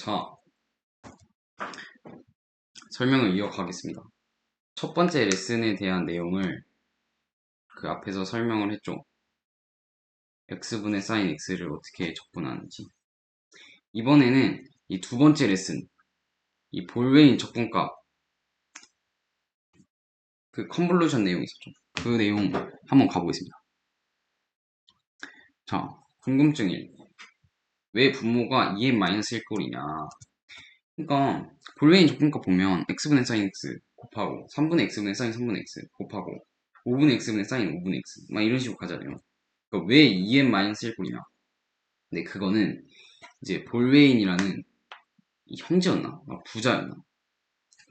자, 설명을 이어가겠습니다. 첫 번째 레슨에 대한 내용을 그 앞에서 설명을 했죠. x분의 sin x를 어떻게 적분하는지. 이번에는 이 두 번째 레슨, 이 볼웨인 적분값, 그 컨볼루션 내용이 있었죠. 그 내용 한번 가보겠습니다. 자, 궁금증 1. 왜 분모가 2n-1 꼴이냐. 그러니까 볼웨인 적분값 보면 x분의 sin x 곱하고 3분의 x분의 sin 3분의 x 곱하고 5분의 x분의 sin 5분의 x 막 이런 식으로 가잖아요. 그러니까 왜 2n-1 꼴이냐. 근데 그거는 이제 볼웨인이라는 형제였나? 아, 부자였나?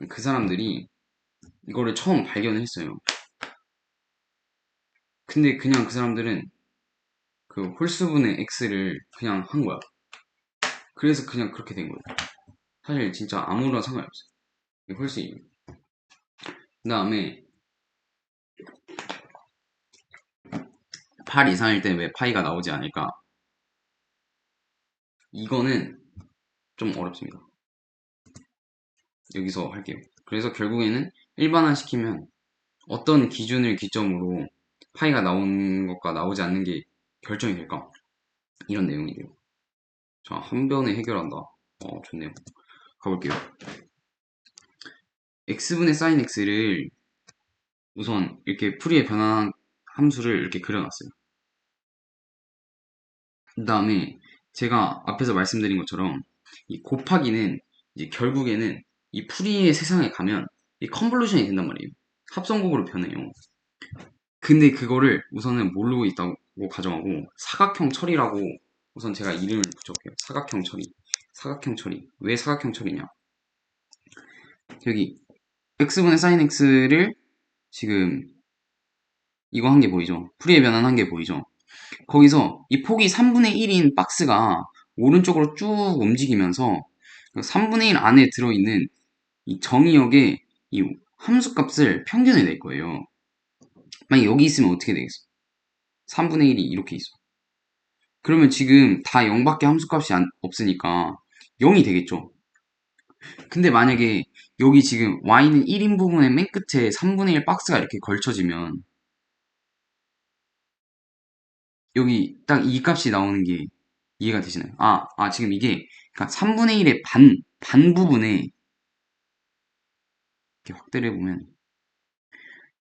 그 사람들이 이거를 처음 발견을 했어요. 근데 그냥 그 사람들은 그 홀수분의 x를 그냥 한 거야. 그래서 그냥 그렇게 된 거예요. 사실 진짜 아무런 상관이 없어요. 홀수 그 다음에 8 이상일 때 왜 파이가 나오지 않을까? 이거는 좀 어렵습니다. 여기서 할게요. 그래서 결국에는 일반화 시키면 어떤 기준을 기점으로 파이가 나오는 것과 나오지 않는 게 결정이 될까? 이런 내용이 돼요. 자, 한 변에 해결한다. 어, 좋네요. 가볼게요. x분의 sin x를 우선 이렇게 풀이에 변환한 함수를 이렇게 그려놨어요. 그 다음에 제가 앞에서 말씀드린 것처럼 이 곱하기는 이제 결국에는 이 풀이의 세상에 가면 이 컨볼루션이 된단 말이에요. 합성곡으로 변해요. 근데 그거를 우선은 모르고 있다고 가정하고 사각형 처리라고 우선 제가 이름을 붙여볼게요. 사각형 처리. 사각형 처리. 왜 사각형 처리냐? 여기 x분의 sin x를 지금 이거 한 게 보이죠? 풀이의 변환 한 게 보이죠? 거기서 이 폭이 3분의 1인 박스가 오른쪽으로 쭉 움직이면서 3분의 1 안에 들어있는 이 정의역의 이 함수값을 평균을 낼 거예요. 만약 여기 있으면 어떻게 되겠어? 3분의 1이 이렇게 있어. 그러면 지금 다 0밖에 함수값이 안, 없으니까 0이 되겠죠. 근데 만약에 여기 지금 y는 1인 부분의 맨 끝에 3분의 1 박스가 이렇게 걸쳐지면 여기 딱 이 값이 나오는 게 이해가 되시나요? 아, 아 지금 이게 그러니까 3분의 1의 반, 반 부분에 이렇게 확대를 해보면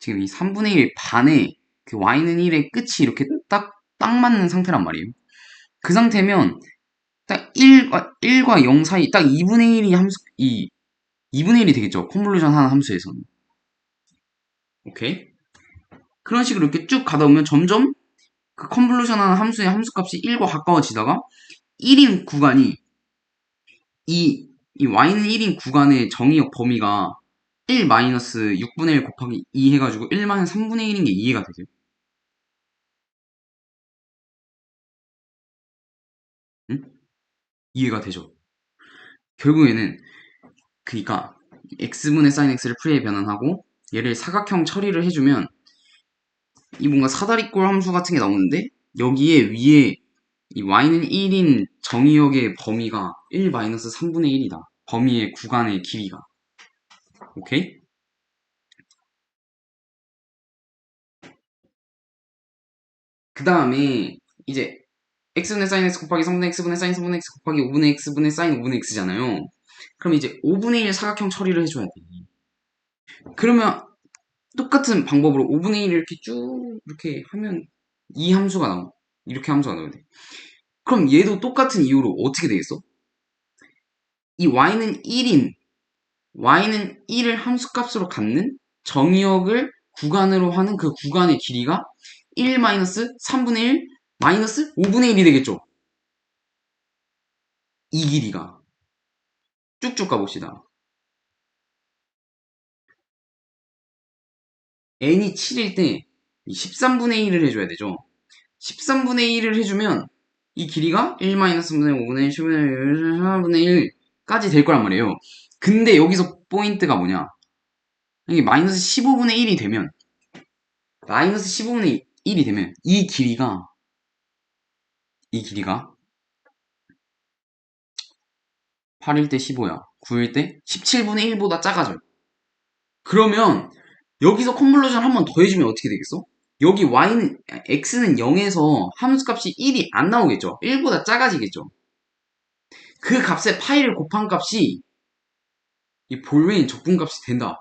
지금 이 3분의 1 반에 그 y는 1의 끝이 이렇게 딱, 딱 맞는 상태란 말이에요. 그 상태면 딱 1과, 1과 0 사이 딱 2분의 1이 함수, 이 2분의 1이 되겠죠. 컨볼루션 하는 함수에서는. 오케이? 그런 식으로 이렇게 쭉 가다 보면 점점 그 컨볼루션 하는 함수의 함수값이 1과 가까워지다가 1인 구간이 이, 이 y는 1인 구간의 정의역 범위가 1-6분의 1 곱하기 2 해가지고 1-3분의 1인 게 이해가 되세요? 응? 이해가 되죠? 결국에는 그니까 x분의 sin x를 프리에 변환하고 얘를 사각형 처리를 해주면 이 뭔가 사다리꼴 함수 같은 게 나오는데 여기에 위에 이 y는 1인 정의역의 범위가 1-3분의 1이다. 범위의 구간의 길이가. 오케이? 그 다음에 이제 x분의 sin x 곱하기 3분의 x분의 sin 3분의 x 곱하기 5분의 x분의 sin 5분의 x잖아요. 그럼 이제 5분의 1 사각형 처리를 해줘야 돼. 그러면 똑같은 방법으로 5분의 1 이렇게 쭉 이렇게 하면 이 함수가 나와. 이렇게 함수가 나와야 돼. 그럼 얘도 똑같은 이유로 어떻게 되겠어? 이 y는 1인 y는 1을 함수값으로 갖는 정의역을 구간으로 하는 그 구간의 길이가 1-3분의 1 마이너스 5분의 1이 되겠죠? 이 길이가 쭉쭉 가봅시다. n이 7일 때 13분의 1을 해줘야 되죠. 13분의 1을 해주면 이 길이가 1-분의 5분의 1, 10분의 1, 4분의 1까지 될 거란 말이에요. 근데 여기서 포인트가 뭐냐? 이게 마이너스 15분의 1이 되면 마이너스 15분의 1이 되면 이 길이가 이 길이가 8일 때 15야. 9일 때 17분의 1보다 작아져. 그러면 여기서 컨블러션 한 번 더 해주면 어떻게 되겠어? 여기 y는 x는 0에서 함수값이 1이 안 나오겠죠. 1보다 작아지겠죠. 그 값에 파이를 곱한 값이 이 볼웨인 적분값이 된다.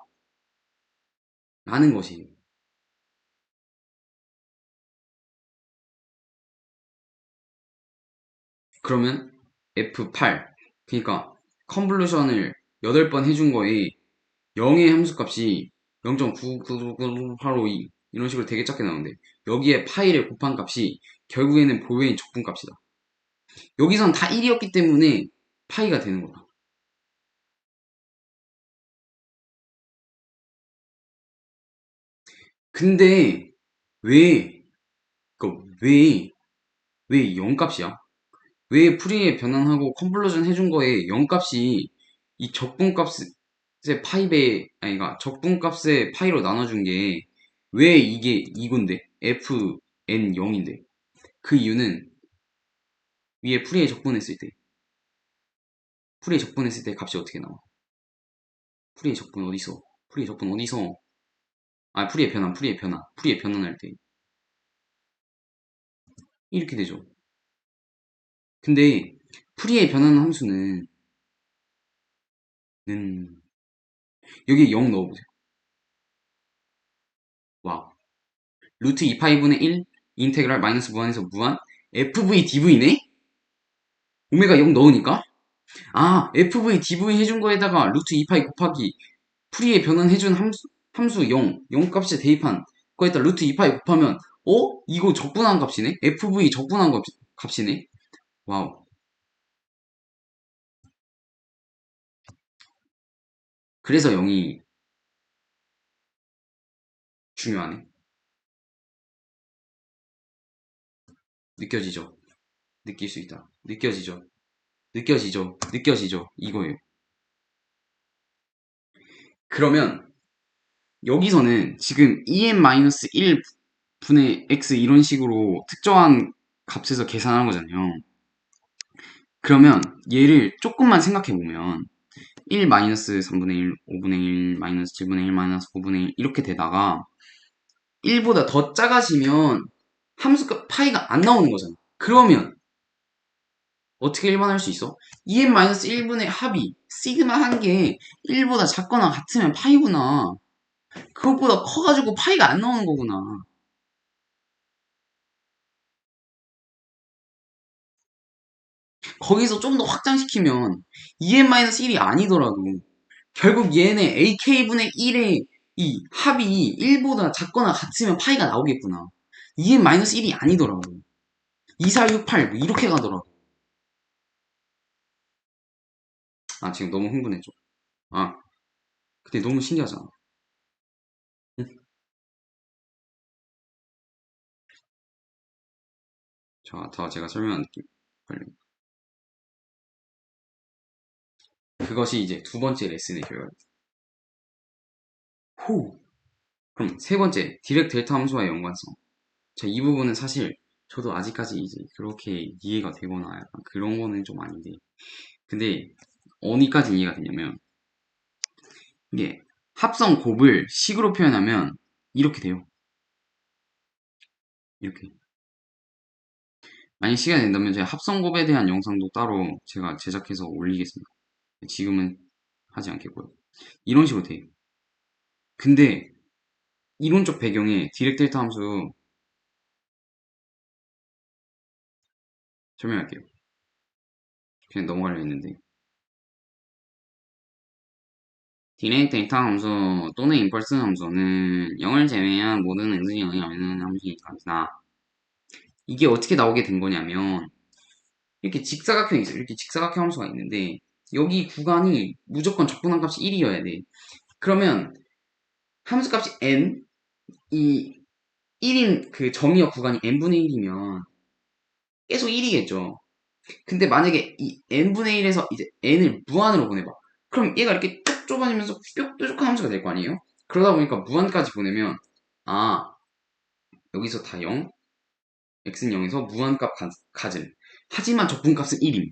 라는 것이에요. 그러면 F8 그러니까 컨블루션을 8번 해준 거에 0의 함수값이 0.9998552 이런 식으로 되게 작게 나오는데 여기에 파이를 곱한 값이 결국에는 볼웨인 적분값이다. 여기선 다 1이었기 때문에 파이가 되는 거다. 근데 왜, 그 왜, 왜 0값이야? 왜 프리에 변환하고 컨블러전 해준 거에 0값이 이 적분값의 파이배, 아니, 가 적분값의 파이로 나눠준 게 왜 이게 이건데? fn 0인데. 그 이유는 위에 프리에 적분했을 때 프리에 적분했을 때 값이 어떻게 나와? 프리에 적분 어디서? 프리에 적분 어디서? 아, 프리의 변환, 프리의 변환, 프리의 변환할 때. 이렇게 되죠. 근데 프리의 변환 함수는 는 여기에 0 넣어보세요. 와. 루트 2파이분의 1 인테그랄 마이너스 무한에서 무한 FV DV네? 오메가 0 넣으니까 아 FV DV 해준 거에다가 루트 2파이 곱하기 프리의 변환 해준 함수, 함수 0 0 값에 대입한 거에다 루트 2파이 곱하면 어? 이거 적분한 값이네? FV 적분한 값, 값이네? 와우 그래서 0이 중요하네 느껴지죠? 느낄 수 있다 느껴지죠? 느껴지죠? 느껴지죠? 이거예요 그러면 여기서는 지금 en-1분의 x 이런 식으로 특정한 값에서 계산한 거잖아요. 그러면 얘를 조금만 생각해보면 1-3분의 1, 5분의 1, 마이너스 7분의 1, 마이너스 5분의 1 이렇게 되다가 1보다 더 작아지면 함수값 파이가 안 나오는 거잖아. 그러면 어떻게 일반할 수 있어? 2n-1분의 합이 시그마 한 개 1보다 작거나 같으면 파이구나. 그것보다 커가지고 파이가 안 나오는 거구나. 거기서 좀 더 확장시키면 2n-1이 아니더라도 결국 얘네 ak분의 1의 이 합이 1보다 작거나 같으면 파이가 나오겠구나. 2n-1이 아니더라고. 2, 4, 6, 8 이렇게 가더라고. 아 지금 너무 흥분했죠. 아 근데 너무 신기하잖아. 자, 더 제가 설명할게요. 빨리. 그것이 이제 두 번째 레슨의 결과입니다. 호! 그럼 세 번째, 디렉 델타 함수와의 연관성. 자, 이 부분은 사실 저도 아직까지 이제 그렇게 이해가 되거나 약간 그런 거는 좀 아닌데. 근데 어디까지 이해가 되냐면 이게 합성 곱을 식으로 표현하면 이렇게 돼요. 이렇게. 만약 시간이 된다면 제가 합성곱에 대한 영상도 따로 제가 제작해서 올리겠습니다. 지금은 하지 않겠고요. 이런 식으로 돼요. 근데 이론적 배경에 디렉 델타 함수 설명할게요. 그냥 넘어가려 했는데 디렉 델타 함수 또는 임펄스 함수는 0을 제외한 모든 응수이 영이 없는 함수이니다 이게 어떻게 나오게 된 거냐면 이렇게 직사각형이 있어요. 이렇게 직사각형 함수가 있는데 여기 구간이 무조건 적분한 값이 1이어야 돼. 그러면 함수 값이 n 이 1인 그 점이어 구간이 n분의 1이면 계속 1이겠죠. 근데 만약에 이 n분의 1에서 이제 n을 무한으로 보내봐. 그럼 얘가 이렇게 쭉 좁아지면서 쭉 뾰족한 함수가 될 거 아니에요? 그러다 보니까 무한까지 보내면 아 여기서 다 0, x는 0에서 무한값 가짐. 하지만 적분값은 1임.